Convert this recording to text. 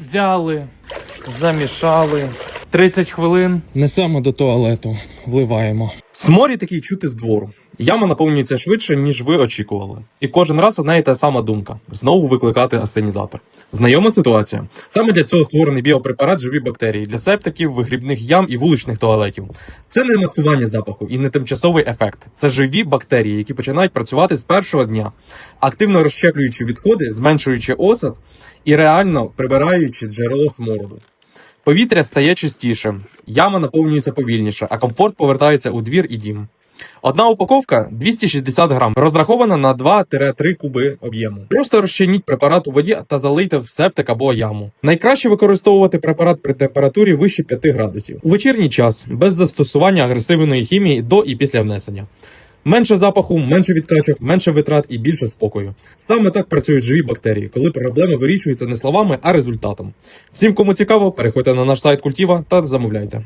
Взяли, замішали. 30 хвилин. Несемо до туалету, вливаємо. Сморі такий чути з двору. Яма наповнюється швидше, ніж ви очікували. І кожен раз одна і та сама думка: знову викликати асенізатор. Знайома ситуація. Саме для цього створений біопрепарат живі бактерії для септиків, вигрібних ям і вуличних туалетів. Це не маскування запаху і не тимчасовий ефект. Це живі бактерії, які починають працювати з першого дня, активно розщеплюючи відходи, зменшуючи осад і реально прибираючи джерело смороду. Повітря стає чистішим, яма наповнюється повільніше, а комфорт повертається у двір і дім. Одна упаковка 260 грам, розрахована на 2-3 куби об'єму. Просто розчиніть препарат у воді та залийте в септик або яму. Найкраще використовувати препарат при температурі вище 5 градусів. У вечірній час без застосування агресивної хімії до і після внесення. Менше запаху, менше відкачок, менше витрат і більше спокою. Саме так працюють живі бактерії, коли проблеми вирішуються не словами, а результатом. Всім, кому цікаво, переходьте на наш сайт Культіва та замовляйте.